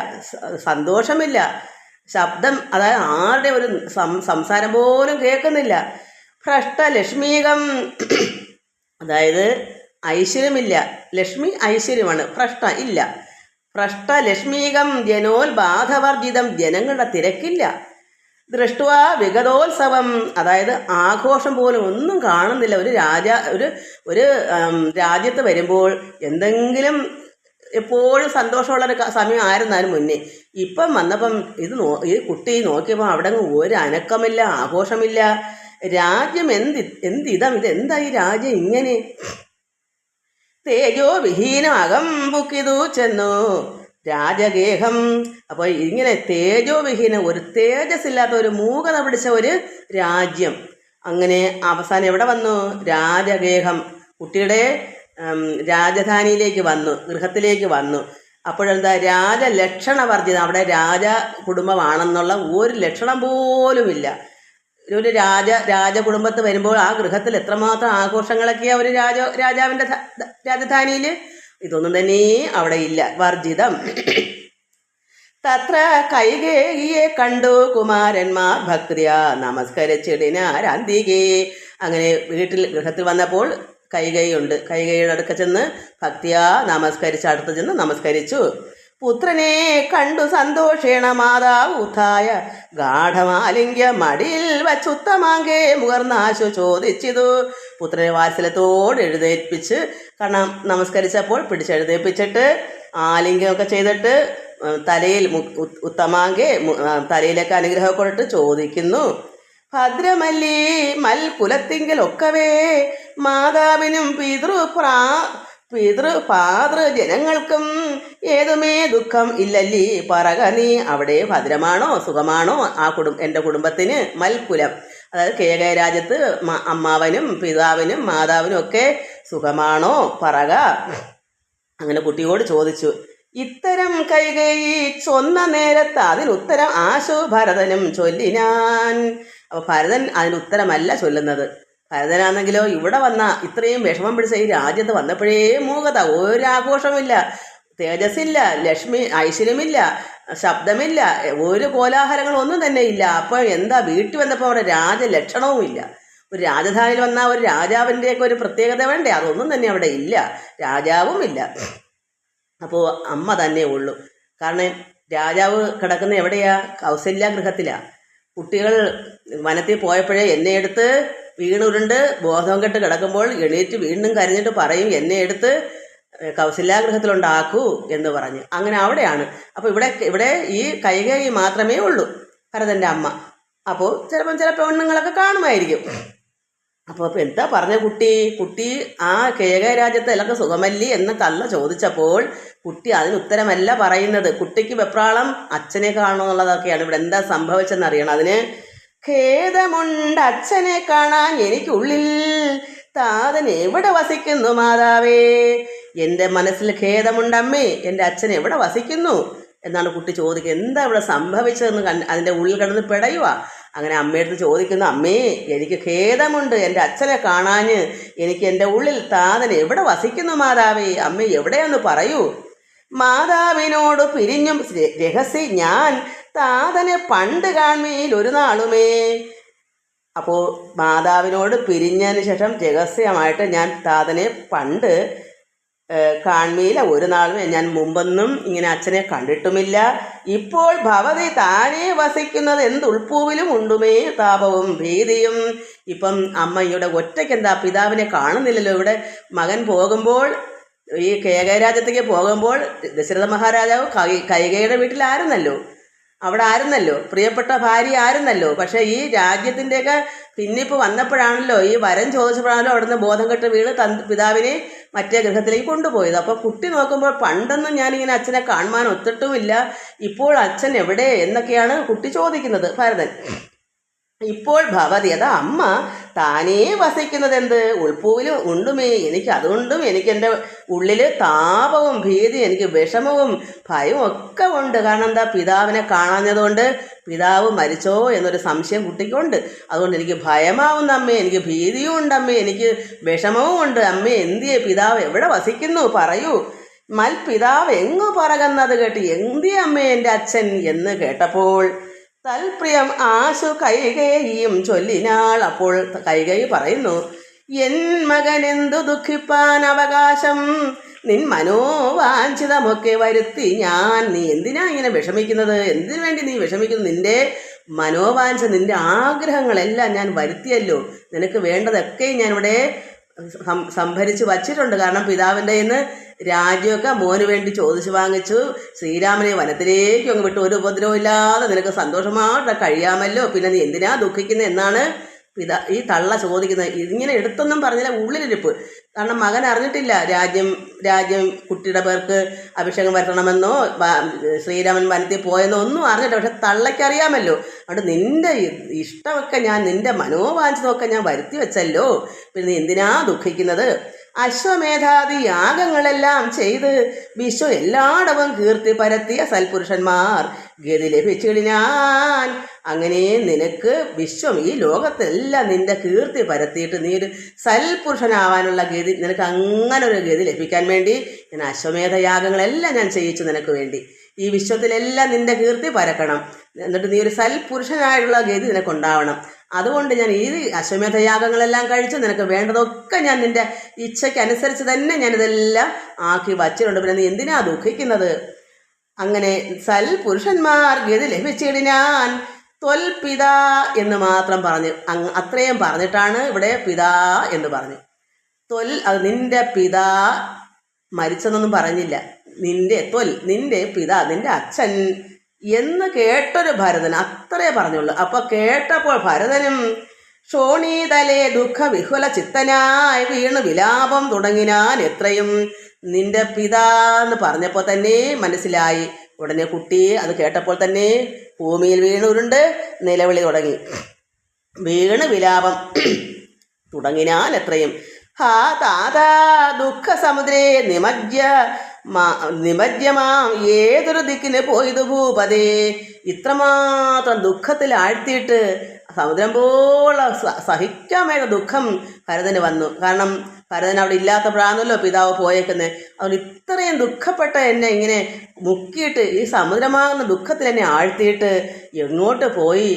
സന്തോഷമില്ല. ശബ്ദം അതായത് ആരുടെ ഒരു സംസാരം പോലും കേൾക്കുന്നില്ല. ഭ്രഷ്ടലക്ഷ്മീകം അതായത് ഐശ്വര്യമില്ല. ലക്ഷ്മി ഐശ്വര്യമാണ്. ഭ്രഷ്ട ഇല്ല. ഭ്രഷ്ട ലക്ഷ്മീകം ജനോത്ബാധവർജിതം ജനങ്ങളുടെ തിരക്കില്ല. ദൃഷ്ടുവ വിഗതോത്സവം. അതായത് ആഘോഷം പോലും ഒന്നും കാണുന്നില്ല. ഒരു രാജ ഒരു ഒരു രാജ്യത്ത് വരുമ്പോൾ എന്തെങ്കിലും എപ്പോഴും സന്തോഷമുള്ള ഒരു സമയം ആയിരുന്നാലും മുന്നേ. ഇപ്പം വന്നപ്പം ഇത് നോ ഈ കുട്ടി നോക്കിയപ്പോൾ അവിടെ ഒരു അനക്കമില്ല ആഘോഷമില്ല. രാജ്യം എന്ത് എന്തിതം? ഇത് എന്താ ഈ രാജ്യം ഇങ്ങനെ? തേജോ വിഹീനമകം ബുക്കിതു ചെന്നു. രാജഗേഹം. അപ്പോൾ ഇങ്ങനെ തേജോ വിഹീനം ഒരു തേജസ് ഇല്ലാത്ത ഒരു മൂകത പിടിച്ച ഒരു രാജ്യം. അങ്ങനെ അവസാനം എവിടെ വന്നു? രാജഗേഹം. കുട്ടിയുടെ രാജധാനിയിലേക്ക് വന്നു ഗൃഹത്തിലേക്ക് വന്നു. അപ്പോഴെന്താ? രാജലക്ഷണവർജിതം. അവിടെ രാജ കുടുംബമാണെന്നുള്ള ഒരു ലക്ഷണം പോലുമില്ല. ഒരു രാജ രാജകുടുംബത്ത് വരുമ്പോൾ ആ ഗൃഹത്തിൽ എത്രമാത്രം ആഘോഷങ്ങളൊക്കെയാ ഒരു രാജ രാജാവിന്റെ രാജധാനിയിൽ ഇതൊന്നും തന്നെ അവിടെ ഇല്ല. വർജിതം. തത്ര കൈകേകിയെ കണ്ടു കുമാരന്മാർ ഭക്തിയ നമസ്കരിച്ചിടിനാരന്തികേ അങ്ങനെ വീട്ടിൽ ഗൃഹത്തിൽ വന്നപ്പോൾ കൈകൈയുണ്ട്. കൈകൈയുടെ അടുക്ക ചെന്ന് ഭക്തിയ നമസ്കരിച്ച് അടുത്ത് ചെന്ന് നമസ്കരിച്ചു. പുത്രനെ കണ്ടു സന്തോഷേണ മാതാവ് ഉത്ഥായ ഗാഠമാലിംഗ്യ മടിയിൽ വച്ചുത്തമാങ്കെ മുഖർന്നാശു ചോദിച്ചിതു. പുത്രനെ വാത്സല്യത്തോട് എഴുന്നേൽപ്പിച്ച് കാരണം നമസ്കരിച്ചപ്പോൾ പിടിച്ചെഴുന്നേൽപ്പിച്ചിട്ട് ആലിംഗ്യമൊക്കെ ചെയ്തിട്ട് തലയിൽ ഉത്തമാങ്കെ തലയിലേക്ക് അനുഗ്രഹം കൊടുത്ത് ചോദിക്കുന്നു. ഭദ്രമല്ലി മൽ കുലത്തിങ്കിലൊക്കവേ മാതാവിനും പിതൃ പ്രാ പിതൃ പാതൃ ജനങ്ങൾക്കും ഏതുമേ ദുഃഖം ഇല്ലല്ലി. പറക നീ അവിടെ ഭദ്രമാണോ സുഖമാണോ? ആ കുടും എന്റെ കുടുംബത്തിന് മൽക്കുലം. അതായത് കേകയ രാജ്യത്ത് അമ്മാവനും പിതാവിനും മാതാവിനും ഒക്കെ സുഖമാണോ? പറക. അങ്ങനെ കുട്ടിയോട് ചോദിച്ചു. ഇത്തരം കൈകൈ ചൊന്ന നേരത്ത് അതിനുത്തരം ആശു ഭരതനും ചൊല്ലിനാൻ. അപ്പൊ ഭരതൻ അതിനുത്തരമല്ല ചൊല്ലുന്നത്. ഭരതനാണെങ്കിലോ ഇവിടെ വന്ന ഇത്രയും വിഷമം പിടിച്ച ഈ രാജ്യത്ത് വന്നപ്പോഴേ മൂകത ഒരാഘോഷമില്ല. തേജസ്സില്ല ലക്ഷ്മി ഐശ്വര്യമില്ല ശബ്ദമില്ല ഒരു കോലാഹലങ്ങളൊന്നും തന്നെ ഇല്ല. അപ്പോൾ എന്താ വീട്ടിൽ വന്നപ്പോൾ അവിടെ രാജലക്ഷണവും ഇല്ല ഒരു രാജധാനിയിൽ വന്ന ഒരു രാജാവിന്റെയൊക്കെ ഒരു പ്രത്യേകത വേണ്ടേ? അതൊന്നും തന്നെ അവിടെ ഇല്ല. രാജാവും ഇല്ല. അപ്പോൾ അമ്മ തന്നെ ഉള്ളൂ. കാരണം രാജാവ് കിടക്കുന്ന എവിടെയാ? കൗസല്യ ഗൃഹത്തിലാണ് കുട്ടികൾ വനത്തിൽ പോയപ്പോഴേ എന്നെ എടുത്ത് വീണുരുണ്ട് ബോധം കെട്ട് കിടക്കുമ്പോൾ എണീറ്റ് വീണ്ടും കരഞ്ഞിട്ട് പറയും എന്നെ എടുത്ത് കൗശല്യാഗ്രഹത്തിലുണ്ടാക്കൂ എന്ന് പറഞ്ഞു. അങ്ങനെ അവിടെയാണ്. അപ്പോൾ ഇവിടെ ഇവിടെ ഈ കൈകൈ മാത്രമേ ഉള്ളൂ ഭരതന്റെ അമ്മ. അപ്പോൾ ചിലപ്പം ചില പെണ്ണുങ്ങളൊക്കെ കാണുമായിരിക്കും. അപ്പോൾ അപ്പോൾ എന്താ പറഞ്ഞ കുട്ടി? കുട്ടി ആ കേക രാജ്യത്തെ എല്ലാവർക്കും സുഖമല്ലി എന്ന് തള്ള ചോദിച്ചപ്പോൾ കുട്ടി അതിന് ഉത്തരമല്ല പറയുന്നത്. കുട്ടിക്ക് വെപ്രാളം അച്ഛനെ കാണണമെന്നുള്ളതൊക്കെയാണ് ഇവിടെ എന്താ സംഭവിച്ചെന്നറിയണം അതിന് ഖേദമുണ്ട് അച്ഛനെ കാണാൻ എനിക്കുള്ളിൽ. താതൻ എവിടെ വസിക്കുന്നു മാതാവേ? എന്റെ മനസ്സിൽ ഖേദമുണ്ട് അമ്മേ എന്റെ അച്ഛൻ എവിടെ വസിക്കുന്നു? എന്നാണ് കുട്ടി ചോദിക്കുക. എന്താ ഇവിടെ സംഭവിച്ചതെന്ന് കണ് അതിന്റെ ഉള്ളിൽ കിടന്ന് പിടയുക അങ്ങനെ അമ്മയടുത്ത് ചോദിക്കുന്നു അമ്മേ എനിക്ക് ഖേദമുണ്ട് എന്റെ അച്ഛനെ കാണാന് എനിക്ക് എന്റെ ഉള്ളിൽ താതൻ എവിടെ വസിക്കുന്നു മാതാവേ? അമ്മ എവിടെയെന്ന് പറയൂ. മാതാവിനോട് പിരിഞ്ഞും രഹസ്യ ഞാൻ താതനെ പണ്ട് കാൺമേൽ ഒരു നാളുമേ. അപ്പോൾ മാതാവിനോട് പിരിഞ്ഞതിന് ശേഷം രഹസ്യമായിട്ട് ഞാൻ താതനെ പണ്ട് കാൺമയില ഒരു നാളും ഞാൻ മുമ്പൊന്നും ഇങ്ങനെ അച്ഛനെ കണ്ടിട്ടുമില്ല. ഇപ്പോൾ ഭവതി താനേ വസിക്കുന്നത് എന്ത് ഉൾപ്പൂവിലും ഉണ്ടുമേ. താപവും ഭീതിയും. ഇപ്പം അമ്മ ഇവിടെ ഒറ്റയ്ക്ക് എന്താ പിതാവിനെ കാണുന്നില്ലല്ലോ ഇവിടെ. മകൻ പോകുമ്പോൾ ഈ കേകരാജ്യത്തേക്ക് പോകുമ്പോൾ ദശരഥ മഹാരാജാവ് കൈ കൈകയുടെ വീട്ടിലായിരുന്നല്ലോ. അവിടെ ആരുന്നല്ലോ പ്രിയപ്പെട്ട ഭാര്യ ആരുന്നല്ലോ പക്ഷേ ഈ രാജ്യത്തിന്റെയൊക്കെ പിന്നിപ്പോൾ വന്നപ്പോഴാണല്ലോ ഈ വരം ചോദിച്ചപ്പോഴാണല്ലോ അവിടുന്ന് ബോധം കെട്ട് വീട് തൻ പിതാവിനെ മറ്റേ ഗൃഹത്തിലേക്ക് കൊണ്ടുപോയത്. അപ്പോൾ കുട്ടി നോക്കുമ്പോൾ പണ്ടൊന്നും ഞാനിങ്ങനെ അച്ഛനെ കാണുവാൻ ഒത്തിട്ടുമില്ല. ഇപ്പോൾ അച്ഛൻ എവിടെ എന്നൊക്കെയാണ് കുട്ടി ചോദിക്കുന്നത് ഭരതൻ. ഇപ്പോൾ ഭവതി അത് അമ്മ താനേ വസിക്കുന്നത് എന്ത് ഉൾപ്പൂവിൽ ഉണ്ടുമേ എനിക്ക് അതുകൊണ്ടും എനിക്ക് എന്റെ ഉള്ളിൽ താപവും ഭീതി എനിക്ക് വിഷമവും ഭയവും ഒക്കെ ഉണ്ട്. കാരണം എന്താ പിതാവിനെ കാണാഞ്ഞതുകൊണ്ട് പിതാവ് മരിച്ചോ എന്നൊരു സംശയം കുട്ടിക്കുണ്ട്. അതുകൊണ്ട് എനിക്ക് ഭയമാവുന്ന അമ്മേ എനിക്ക് ഭീതിയും ഉണ്ട് അമ്മേ എനിക്ക് വിഷമവും ഉണ്ട് അമ്മേ. എന്തിയെ പിതാവ് എവിടെ വസിക്കുന്നു? പറയൂ. മൽ പിതാവ് എങ്ങു പറകുന്നത് കേട്ട് എന്തിയെ അമ്മേ എന്റെ അച്ഛൻ എന്ന് കേട്ടപ്പോൾ തൽപ്രിയം ആശു കൈകയും ചൊല്ലിനാൾ അപ്പോൾ കൈകൈ പറയുന്നു എൻ മകൻ എന്തു ദുഃഖിപ്പാൻ അവകാശം? നിൻ മനോവാഞ്ചിതമൊക്കെ വരുത്തി ഞാൻ നീ എന്തിനാ ഇങ്ങനെ വിഷമിക്കുന്നത്? എന്തിനു വേണ്ടി നീ വിഷമിക്കുന്നു? നിന്റെ മനോവാഞ്ച നിന്റെ ആഗ്രഹങ്ങളെല്ലാം ഞാൻ വരുത്തിയല്ലോ. നിനക്ക് വേണ്ടതൊക്കെ ഞാനിവിടെ സംഭരിച്ച് വച്ചിട്ടുണ്ട്. കാരണം പിതാവിന്റെ നിന്ന് രാജ്യമൊക്കെ മോന് വേണ്ടി ചോദിച്ചു വാങ്ങിച്ചു. ശ്രീരാമനെ വനത്തിലേക്ക് അങ്ങ് വിട്ട്. ഒരു ഉപദ്രവം ഇല്ലാതെ നിനക്ക് സന്തോഷമായിട്ട് കഴിയാമല്ലോ. പിന്നെ നീ എന്തിനാ ദുഃഖിക്കുന്നത് എന്നാണ് പിതാ ഈ തള്ള ചോദിക്കുന്നത് ഇതിങ്ങനെ എടുത്തൊന്നും പറഞ്ഞില്ല ഉള്ളിലിരിപ്പ്. കാരണം മകൻ അറിഞ്ഞിട്ടില്ല രാജ്യം രാജ്യം കുട്ടിയുടെ പേർക്ക് അഭിഷേകം വരണമെന്നോ ശ്രീരാമൻ വനത്തിൽ പോയെന്നോ ഒന്നും അറിഞ്ഞിട്ടില്ല. പക്ഷെ തള്ളയ്ക്കറിയാമല്ലോ. അതുകൊണ്ട് നിന്റെ ഇ- ഇഷ്ടമൊക്കെ ഞാൻ നിന്റെ മനോവാഞ്ചിതമൊക്കെ ഞാൻ വരുത്തി വെച്ചല്ലോ. പിന്നെ എന്തിനാ ദുഃഖിക്കുന്നത്? അശ്വമേധാദി യാഗങ്ങളെല്ലാം ചെയ്ത് വിശ്വ എല്ലായിടവും കീർത്തി പരത്തിയ സൽപുരുഷന്മാർ. ഗതി ലഭിച്ചിടിനാൻ അങ്ങനെ നിനക്ക് വിശ്വം ഈ ലോകത്തെല്ലാം നിന്റെ കീർത്തി പരത്തിയിട്ട് നീ ഒരു സൽപുരുഷനാവാനുള്ള ഗതി നിനക്ക് അങ്ങനെ ഒരു ഗതി ലഭിക്കാൻ വേണ്ടി ഞാൻ അശ്വമേധ യാഗങ്ങളെല്ലാം ഞാൻ ചെയ്യിച്ചു നിനക്ക് വേണ്ടി. ഈ വിശ്വത്തിലെല്ലാം നിന്റെ കീർത്തി പരക്കണം. എന്നിട്ട് നീ ഒരു സൽപുരുഷനായുള്ള ഗതി നിനക്കുണ്ടാവണം. അതുകൊണ്ട് ഞാൻ ഈ അശ്വമേധയാഗങ്ങളെല്ലാം കഴിച്ച് നിനക്ക് വേണ്ടതൊക്കെ ഞാൻ നിന്റെ ഇച്ഛയ്ക്ക് അനുസരിച്ച് തന്നെ ഞാനിതെല്ലാം ആക്കി വച്ചിട്ടുണ്ട്. പിന്നെ നീ എന്തിനാ ദുഃഖിക്കുന്നത്? അങ്ങനെ സൽ പുരുഷന്മാർ ഗതി ലഭിച്ചിടിനാൻ ത്വൽ പിതാ എന്ന് മാത്രം പറഞ്ഞു അങ് അത്രയും പറഞ്ഞിട്ടാണ് ഇവിടെ പിതാ എന്ന് പറഞ്ഞു. ത്വൽ അത് നിന്റെ പിതാ മരിച്ചെന്നൊന്നും പറഞ്ഞില്ല. നിന്റെ ത്വൽ നിന്റെ പിതാ നിന്റെ അച്ഛൻ എന്ന് കേട്ടൊരു ഭരതൻ അത്രേ പറഞ്ഞുള്ളൂ. അപ്പൊ കേട്ടപ്പോൾ ഭരതനും ഷോണീതലെ ദുഃഖ വിഹുല ചിത്തനായി വീണ് വിലാപം തുടങ്ങിനാൻ എത്രയും നിന്റെ പിതാ എന്ന് പറഞ്ഞപ്പോൾ തന്നെ മനസ്സിലായി. ഉടനെ കുട്ടി അത് കേട്ടപ്പോൾ തന്നെ ഭൂമിയിൽ വീണുരുണ്ട് നിലവിളി തുടങ്ങി. വീണ് വിലാപം തുടങ്ങിനാൽ എത്രയും ഹാ താതാ ദുഃഖ സമുദ്രേ നിമജ്ജ നിമജ്ജമാം ഏതൊരു ദിക്കിന് പോയത് ഭൂപതേ. ഇത്രമാത്രം ദുഃഖത്തിൽ ആഴ്ത്തിയിട്ട് സമുദ്രം പോലെ സഹിക്കാൻ വേണ്ട ദുഃഖം ഭരതന് വന്നു. കാരണം ഭരതൻ അവിടെ ഇല്ലാത്ത പ്രാണല്ലോ പിതാവ് പോയേക്കുന്നത് അതുകൊണ്ട് ഇത്രയും ദുഃഖപ്പെട്ട എന്നെ ഇങ്ങനെ മുക്കിയിട്ട് ഈ സമുദ്രമാകുന്ന ദുഃഖത്തിൽ എന്നെ ആഴ്ത്തിയിട്ട് എങ്ങോട്ട് പോയി?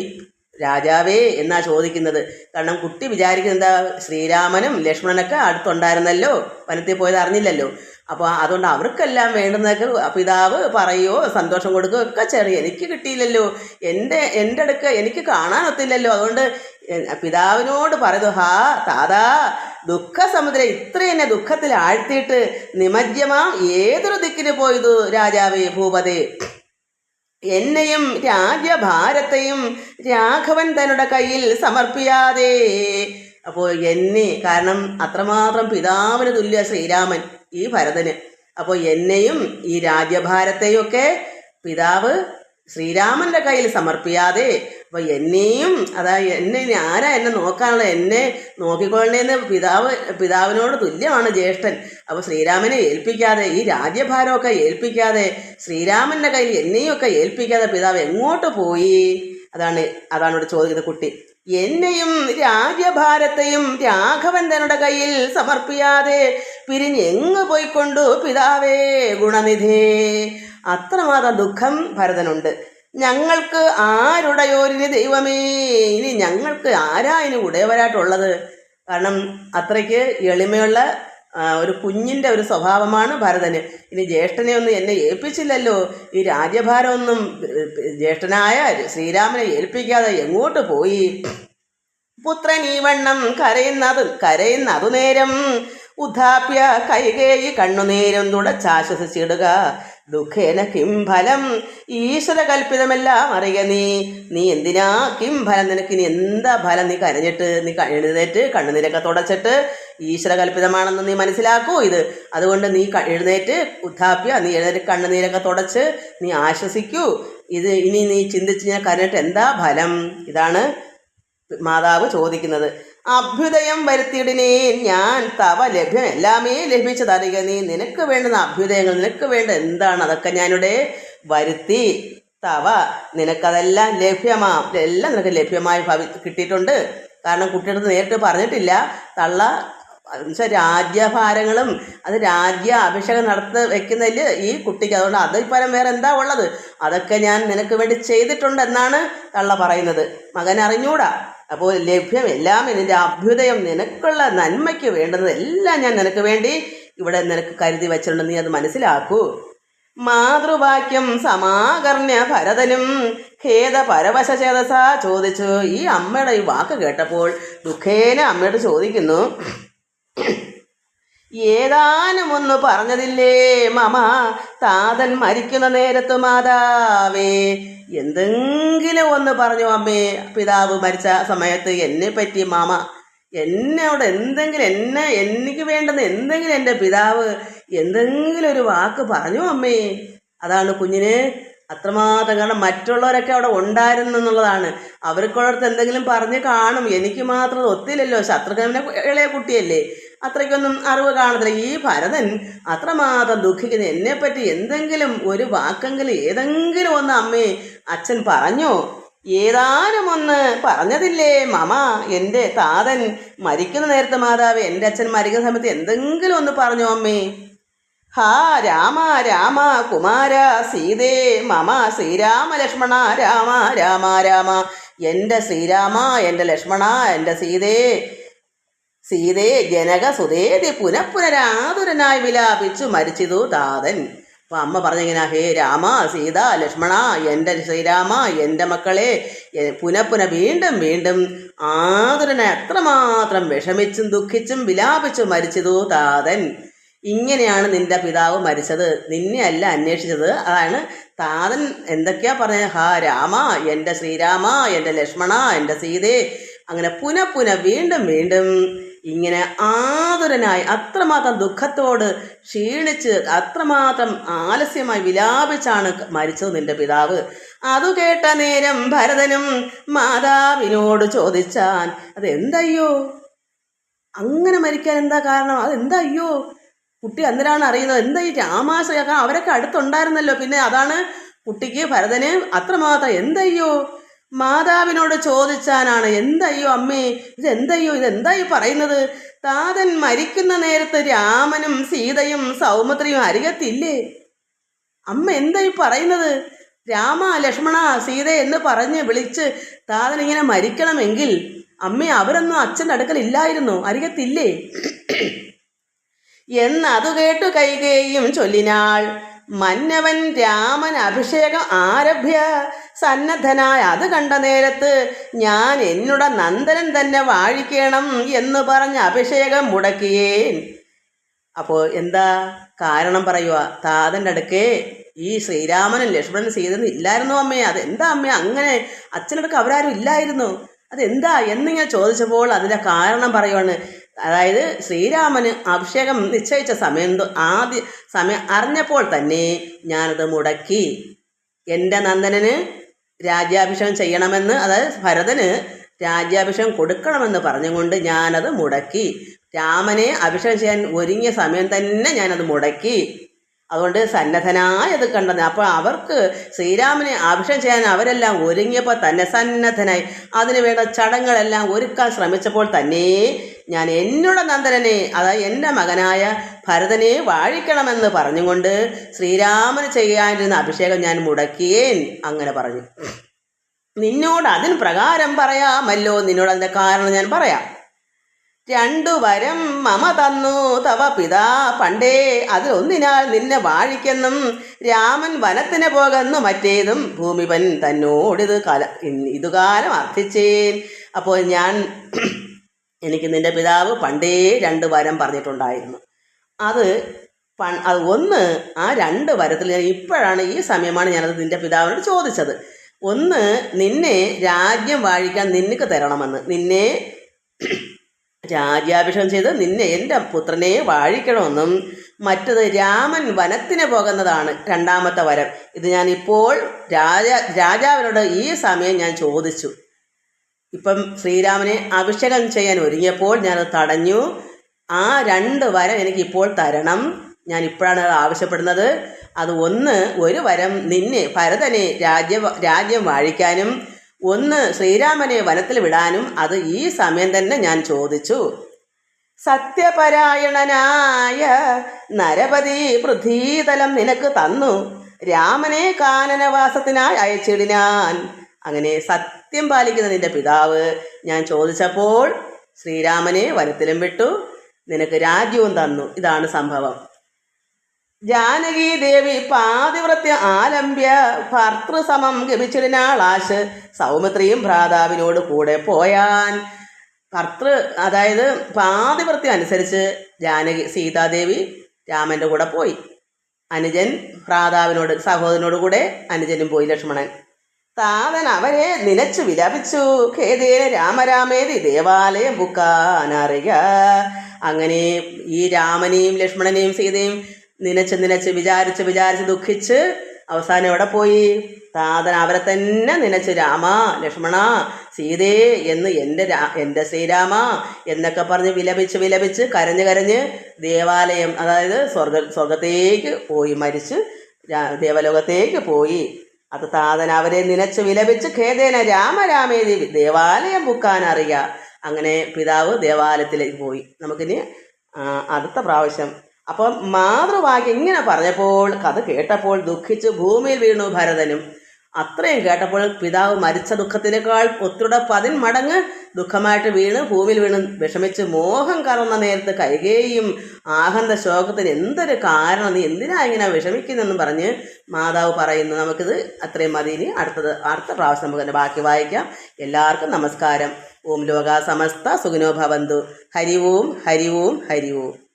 രാജാവേ എന്നാ ചോദിക്കുന്നത്. കാരണം കുട്ടി വിചാരിക്കുന്നത് എന്താ ശ്രീരാമനും ലക്ഷ്മണനൊക്കെ അടുത്തുണ്ടായിരുന്നല്ലോ. വനത്തിൽ പോയത് അറിഞ്ഞില്ലല്ലോ. അപ്പോൾ അതുകൊണ്ട് അവർക്കെല്ലാം വേണ്ടുന്നതൊക്കെ പിതാവ് പറയുകയോ സന്തോഷം കൊടുക്കുകയോ ഒക്കെ ചെറിയ. എനിക്ക് കിട്ടിയില്ലല്ലോ. എന്റെ എന്റെ അടുക്ക എനിക്ക് കാണാനൊത്തില്ലല്ലോ അതുകൊണ്ട് പിതാവിനോട് പറയുന്നു ഹാ താതാ ദുഃഖ സമുദ്രം ഇത്ര എന്നെ ദുഃഖത്തിൽ ആഴ്ത്തിയിട്ട് നിമജ്ജമാം. ഏതൊരു ദിക്കിന് പോയതു രാജാവേ ഭൂപതേ? എന്നെയും രാജ്യഭാരത്തെയും രാഘവൻ തന്നുടെ കയ്യിൽ സമർപ്പിയാതെ. അപ്പോൾ എന്നെ കാരണം അത്രമാത്രം പിതാവിന് തുല്യ ശ്രീരാമൻ ഈ ഭരതന്. അപ്പോൾ എന്നെയും ഈ രാജ്യഭാരത്തെയും ഒക്കെ പിതാവ് ശ്രീരാമന്റെ കയ്യിൽ സമർപ്പിയാതെ അപ്പോൾ എന്നെയും അതായത് എന്നെ ഇനി ആരാ എന്നെ നോക്കാനുള്ള എന്നെ നോക്കിക്കൊള്ളേന്ന് പിതാവ് പിതാവിനോട് തുല്യമാണ് ജ്യേഷ്ഠൻ. അപ്പോൾ ശ്രീരാമനെ ഏൽപ്പിക്കാതെ ഈ രാജ്യഭാരമൊക്കെ ഏൽപ്പിക്കാതെ ശ്രീരാമന്റെ കയ്യിൽ എന്നെയും ഒക്കെ ഏൽപ്പിക്കാതെ പിതാവ് എങ്ങോട്ട് പോയി? അതാണ് അതാണ് ഇവിടെ ചോദിക്കുന്നത് കുട്ടി. എന്നെയും രാജ്യഭാരത്തെയും രാഘവൻ തന്നുടെ കയ്യിൽ സമർപ്പിയാതെ പിരിഞ്ഞെങ്ങ് പോയിക്കൊണ്ടു പിതാവേ ഗുണനിധേ? അത്രമാത്രം ദുഃഖം ഭരതനുണ്ട്. ഞങ്ങൾക്ക് ആരുടയോരിന് ദൈവമേ? ഇനി ഞങ്ങൾക്ക് ആരാ ഇനി ഉടയവരായിട്ടുള്ളത്? കാരണം അത്രയ്ക്ക് എളിമയുള്ള ഒരു കുഞ്ഞിന്റെ ഒരു സ്വഭാവമാണ് ഭരതന്. ഇനി ജ്യേഷ്ഠനെ ഒന്നും എന്നെ ഏൽപ്പിച്ചില്ലല്ലോ. ഈ രാജ്യഭാരമൊന്നും ജ്യേഷ്ഠനായ ശ്രീരാമനെ ഏൽപ്പിക്കാതെ എങ്ങോട്ട് പോയി? പുത്രൻ ഈ വണ്ണം കരയുന്നത് കരയുന്നതു നേരം ഉദാപ്യ കൈകേയി കണ്ണുനീരും തുടച്ചാശ്വസിച്ചിടുക. ദുഃഖേന കിം ഫലം ഈശ്വര കൽപ്പിതമെല്ലാം അറിയ നീ. നീ എന്തിനാ കിം ഫലം നിനക്ക് ഇനി എന്താ ഫലം? നീ കരഞ്ഞിട്ട് നീ എഴുന്നേറ്റ് കണ്ണുനീരൊക്കെ തുടച്ചിട്ട് ഈശ്വര കൽപ്പിതമാണെന്ന് നീ മനസ്സിലാക്കൂ ഇത്. അതുകൊണ്ട് നീ എഴുന്നേറ്റ് ഉദ്ധാപ്യ നീ എഴുന്നേറ്റ് കണ്ണുനീരൊക്കെ തുടച്ച് നീ ആശ്വസിക്കൂ. ഇത് ഇനി നീ ചിന്തിച്ച് ഞാൻ കരഞ്ഞിട്ട് എന്താ ഫലം? ഇതാണ് മാതാവ് ചോദിക്കുന്നത്. അഭ്യുദയം വരുത്തിയിടിനേ ഞാൻ തവ ലഭ്യം എല്ലാമേ ലഭിച്ചതറിയുക നീ നിനക്ക് വേണ്ടുന്ന അഭ്യുദയങ്ങൾ നിനക്ക് വേണ്ട എന്താണ് അതൊക്കെ ഞാനിവിടെ വരുത്തി. തവ നിനക്കതെല്ലാം ലഭ്യമാ. എല്ലാം നിനക്ക് ലഭ്യമായി ഭവി കിട്ടിയിട്ടുണ്ട്. കാരണം കുട്ടിയുടെ നേരിട്ട് പറഞ്ഞിട്ടില്ല. തള്ള എന്നുവെച്ചാൽ രാജ്യഭാരങ്ങളും അത് രാജ്യ അഭിഷേകം നടത്തി വെക്കുന്നതിൽ ഈ കുട്ടിക്ക് അതുകൊണ്ട് അതിൽ പരം വേറെ എന്താ ഉള്ളത്? അതൊക്കെ ഞാൻ നിനക്ക് വേണ്ടി ചെയ്തിട്ടുണ്ട് എന്നാണ് തള്ള പറയുന്നത്. മകൻ അറിഞ്ഞൂടാ അപ്പോൾ ലഭ്യം എല്ലാം എന്റെ അഭ്യുദയം നിനക്കുള്ള നന്മയ്ക്ക് വേണ്ടുന്നത് എല്ലാം ഞാൻ നിനക്ക് വേണ്ടി ഇവിടെ നിനക്ക് കരുതി വച്ചിട്ടുണ്ട്. നീ അത് മനസ്സിലാക്കൂ. മാതൃവാക്യം സമാകർണ്യ ഭരതനും ഖേദ പരവശചേതസ ചോദിച്ചു. ഈ അമ്മയുടെ ഈ വാക്ക് കേട്ടപ്പോൾ ദുഃഖേന അമ്മയോട് ചോദിക്കുന്നു. ഏതാനും ഒന്ന് പറഞ്ഞതില്ലേ മമ? താതൻ മരിക്കുന്ന നേരത്ത് മാതാവേ എന്തെങ്കിലും ഒന്ന് പറഞ്ഞു അമ്മേ. പിതാവ് മരിച്ച സമയത്ത് എന്നെ പറ്റി മാമ. എന്നോട് എന്തെങ്കിലും എന്നെ എനിക്ക് വേണ്ടുന്ന എന്തെങ്കിലും എന്റെ പിതാവ് എന്തെങ്കിലും ഒരു വാക്ക് പറഞ്ഞു അമ്മേ. അതാണ് കുഞ്ഞിന് അത്രമാത്രം കാരണം മറ്റുള്ളവരൊക്കെ അവിടെ ഉണ്ടായിരുന്നു എന്നുള്ളതാണ്. അവർക്കുള്ളടത്ത് എന്തെങ്കിലും പറഞ്ഞ് കാണും. എനിക്ക് മാത്രം ഒത്തില്ലല്ലോ. ശത്രുഘ്നെ ഇളയ കുട്ടിയല്ലേ. അത്രയ്ക്കൊന്നും അറിവ് കാണത്തില്ല. ഈ ഭരതൻ അത്രമാത്രം ദുഃഖിക്കുന്ന. എന്നെപ്പറ്റി എന്തെങ്കിലും ഒരു വാക്കെങ്കിലും ഏതെങ്കിലും ഒന്ന് അമ്മേ അച്ഛൻ പറഞ്ഞോ? ഏതാനും ഒന്ന് പറഞ്ഞതില്ലേ മമ? എന്റെ താതൻ മരിക്കുന്ന നേരത്തെ മാതാവ് എന്റെ അച്ഛൻ മരിക്കുന്ന സമയത്ത് എന്തെങ്കിലും ഒന്ന് പറഞ്ഞോ അമ്മേ? ഹാ രാമ രാമ കുമാര സീതേ മമ ശ്രീരാമ ലക്ഷ്മണ രാമ രാമ രാമ. എന്റെ ശ്രീരാമ എന്റെ ലക്ഷ്മണ എന്റെ സീതേ സീതേ ജനക സുതേതി പുനഃപുനരാതുരനായി വിലാപിച്ചു മരിച്ചിതു താതൻ അപ്പൊ അമ്മ പറഞ്ഞിങ്ങനെ ഹേ രാമ സീത ലക്ഷ്മണ എന്റെ ശ്രീരാമ എന്റെ മക്കളെ പുനഃപുന വീണ്ടും വീണ്ടും ആതുരനെ അത്രമാത്രം വിഷമിച്ചും ദുഃഖിച്ചും വിലാപിച്ചു മരിച്ചതു താതൻ ഇങ്ങനെയാണ് നിന്റെ പിതാവ് മരിച്ചത്. നിന്നെ അല്ല അന്വേഷിച്ചത്. അതാണ് താതൻ എന്തൊക്കെയാ പറഞ്ഞത് ഹാ രാമ എന്റെ ശ്രീരാമ എന്റെ ലക്ഷ്മണ എന്റെ സീതേ. അങ്ങനെ പുന പുന വീണ്ടും വീണ്ടും ഇങ്ങനെ ആതുരനായി അത്രമാത്രം ദുഃഖത്തോട് ക്ഷീണിച്ച് അത്രമാത്രം ആലസ്യമായി വിലാപിച്ചാണ് മരിച്ചത് നിന്റെ പിതാവ്. അതു കേട്ട നേരം ഭരതനും മാതാവിനോട് ചോദിച്ചാൻ അതെന്തയ്യോ? അങ്ങനെ മരിക്കാൻ എന്താ കാരണം? അതെന്തയ്യോ? കുട്ടി അന്നേരമാണ് അറിയുന്നത്. എന്താ ഈ രാമാശ്രയ കാരണം അവരൊക്കെ അടുത്തുണ്ടായിരുന്നല്ലോ. പിന്നെ അതാണ് കുട്ടിക്ക് ഭരതന് അത്രമാത്രം എന്തയ്യോ? മാതാവിനോട് ചോദിച്ചാനാണ് എന്തയ്യോ അമ്മേ ഇതെന്തയ്യോ ഇതെന്തായി പറയുന്നത്? താതൻ മരിക്കുന്ന നേരത്ത് രാമനും സീതയും സൗമിത്രിയും അരികത്തില്ലേ? അമ്മ എന്തായി പറയുന്നത്? രാമ ലക്ഷ്മണ സീത എന്ന് പറഞ്ഞ് വിളിച്ച് താതൻ ഇങ്ങനെ മരിക്കണമെങ്കിൽ അമ്മ അവരൊന്നും അച്ഛന്റെ അടുക്കൽ ഇല്ലായിരുന്നു അരികത്തില്ലേ? എന്നതു കേട്ടു കൈകേയും ചൊല്ലിനാൾ മന്നവൻ രാമൻ അഭിഷേകം ആരഭ്യ സന്നദ്ധനായ അത് കണ്ട നേരത്ത് ഞാൻ എന്നുടെ നന്ദനൻ തന്നെ വാഴിക്കണം എന്ന് പറഞ്ഞ് അഭിഷേകം മുടക്കിയേൻ അപ്പോൾ എന്താ കാരണം പറയുക? താതന്റെ അടുക്കേ ഈ ശ്രീരാമനും ലക്ഷ്മണൻ സീതനും ഇല്ലായിരുന്നു അമ്മേ. അതെന്താ അമ്മേ? അങ്ങനെ അച്ഛനടുക്ക് അവരാരും ഇല്ലായിരുന്നു. അതെന്താ എന്ന് ഞാൻ ചോദിച്ചപ്പോൾ അതിന്റെ കാരണം പറയുവാണ്. അതായത് ശ്രീരാമന് അഭിഷേകം നിശ്ചയിച്ച സമയം ആദ്യ സമയം അറിഞ്ഞപ്പോൾ തന്നെ ഞാനത് മുടക്കി. എന്റെ നന്ദനന് രാജ്യാഭിഷേകം ചെയ്യണമെന്ന് അതായത് ഭരതന് രാജ്യാഭിഷേകം കൊടുക്കണമെന്ന് പറഞ്ഞുകൊണ്ട് ഞാനത് മുടക്കി. രാമനെ അഭിഷേകം ചെയ്യാൻ ഒരുങ്ങിയ സമയം തന്നെ ഞാനത് മുടക്കി. അതുകൊണ്ട് സന്നദ്ധനായത് കണ്ടത് അപ്പോൾ അവർക്ക് ശ്രീരാമനെ അഭിഷേകം ചെയ്യാൻ അവരെല്ലാം ഒരുങ്ങിയപ്പോൾ തന്നെ സന്നദ്ധനായി. അതിന് വേണ്ട ചടങ്ങുകളെല്ലാം ഒരുക്കാൻ ശ്രമിച്ചപ്പോൾ തന്നെ ഞാൻ എന്നോട് നന്ദനനെ അതായത് എന്റെ മകനായ ഭരതനെ വാഴിക്കണമെന്ന് പറഞ്ഞുകൊണ്ട് ശ്രീരാമന് ചെയ്യാനിരുന്ന അഭിഷേകം ഞാൻ മുടക്കിയേൻ അങ്ങനെ പറഞ്ഞു. നിന്നോട് അതിന് പ്രകാരം പറയാമല്ലോ നിന്നോട് അതിന്റെ കാരണം ഞാൻ പറയാം. രണ്ടു വരം മമ തന്നു. തവ പിതാ പണ്ടേ അതിലൊന്നിനാൽ നിന്നെ വാഴിക്കെന്നും രാമൻ വനത്തിന് പോകെന്നും മറ്റേതും ഭൂമിപൻ തന്നോടിത് കല ഇതുകാലം അർത്ഥിച്ചേൻ. അപ്പോൾ ഞാൻ എനിക്ക് നിന്റെ പിതാവ് പണ്ടേ രണ്ട് വരം പറഞ്ഞിട്ടുണ്ടായിരുന്നു. അത് പ അത് ഒന്ന് ആ രണ്ട് വരത്തിൽ ഞാൻ ഇപ്പോഴാണ് ഈ സമയമാണ് ഞാനത് നിന്റെ പിതാവിനോട് ചോദിച്ചത്. ഒന്ന് നിന്നെ രാജ്യം വാഴിക്കാൻ നിനക്ക് തരണമെന്ന്. നിന്നെ രാജ്യാഭിഷേകം ചെയ്ത് നിന്നെ എന്റെ പുത്രനെ വാഴിക്കണമെന്നും മറ്റത് രാമൻ വനത്തിന് പോകുന്നതാണ് രണ്ടാമത്തെ വരം. ഇത് ഞാൻ ഇപ്പോൾ രാജ രാജാവിനോട് ഈ സമയം ഞാൻ ചോദിച്ചു. ഇപ്പം ശ്രീരാമനെ അഭിഷേകം ചെയ്യാൻ ഒരുങ്ങിയപ്പോൾ ഞാനത് തടഞ്ഞു. ആ രണ്ട് വരം എനിക്ക് ഇപ്പോൾ തരണം. ഞാൻ ഇപ്പോഴാണ് അത് ആവശ്യപ്പെടുന്നത്. അത് ഒന്ന് ഒരു വരം നിന്നെ ഭരതനെ രാജ്യ രാജ്യം വാഴിക്കാനും ഒന്ന് ശ്രീരാമനെ വനത്തിൽ വിടാനും അത് ഈ സമയം തന്നെ ഞാൻ ചോദിച്ചു. സത്യപരായണനായ നരപതി പൃഥ്വീതലം നിനക്ക് തന്നു. രാമനെ കാനനവാസത്തിനായി അയച്ചിടിനാൻ. അങ്ങനെ സത്യം പാലിക്കുന്ന നിന്റെ പിതാവ് ഞാൻ ചോദിച്ചപ്പോൾ ശ്രീരാമനെ വനത്തിലും വിട്ടു. നിനക്ക് രാജ്യവും തന്നു. ഇതാണ് സംഭവം. ജാനകി ദേവി പാതിവൃത്യ ആലംബ്യ ഭർത്തൃസമം ഗമിച്ചിടിനാളാശ് സൗമിത്രിയും ഭ്രാതാവിനോട് കൂടെ പോയാൻ. ഭർത്തൃ അതായത് പാതിവൃത്യം അനുസരിച്ച് ജാനകി സീതാദേവി രാമന്റെ കൂടെ പോയി. അനുജൻ ഭ്രാതാവിനോട് സഹോദരനോട് കൂടെ അനുജനും പോയി ലക്ഷ്മണൻ. താതൻ അവരെ നിലച്ചു വിലപിച്ചു. ഖേദേന രാമരാമേതി ദേവാലയം ബുക്കാനറിയ. അങ്ങനെ ഈ രാമനെയും ലക്ഷ്മണനെയും സീതയും നിനച്ച് നിനച്ച് വിചാരിച്ച് വിചാരിച്ച് ദുഃഖിച്ച് അവസാനം എവിടെ പോയി? താതൻ അവരെ തന്നെ നിനച്ച് രാമ ലക്ഷ്മണ സീതേ എന്ന് എന്റെ രാ എന്റെ ശ്രീരാമ എന്നൊക്കെ പറഞ്ഞ് വിലപിച്ച് വിലപിച്ച് കരഞ്ഞ് കരഞ്ഞ് ദേവാലയം അതായത് സ്വർഗ സ്വർഗത്തേക്ക് പോയി മരിച്ച് ദേവലോകത്തേക്ക് പോയി. അത് താതൻ അവരെ നിനച്ച് വിലപിച്ച് ഖേദേന രാമരാമേതി ദേവാലയം ബുക്കാൻ അറിയ. അങ്ങനെ പിതാവ് ദേവാലയത്തിലേക്ക് പോയി. നമുക്കിനി അടുത്ത പ്രാവശ്യം അപ്പം മാതൃവാക്യം ഇങ്ങനെ പറഞ്ഞപ്പോൾ കഥ കേട്ടപ്പോൾ ദുഃഖിച്ച് ഭൂമിയിൽ വീണു ഭരതനും. അത്രയും കേട്ടപ്പോൾ പിതാവ് മരിച്ച ദുഃഖത്തിനേക്കാൾ ഒത്തിരി പതിൻ മടങ്ങ് ദുഃഖമായിട്ട് വീണ് ഭൂമിയിൽ വീണ് വിഷമിച്ച് മോഹം കറന്ന നേരത്ത് കൈകേയും ആഹന്ത ശോകത്തിന് എന്തൊരു കാരണം? നീ എന്തിനാ ഇങ്ങനെ വിഷമിക്കുന്നെന്ന് പറഞ്ഞ് മാതാവ് പറയുന്നു. നമുക്കിത് അത്രയും മതി. ഇനി അടുത്തത് അടുത്ത പ്രാവശ്യം നമുക്ക് എന്റെ ബാക്കി വായിക്കാം. എല്ലാവർക്കും നമസ്കാരം. ഓം ലോക സമസ്ത സുഖിനോ ഭവന്തു. ഹരി ഓം ഹരി ഓം ഹരി ഓം.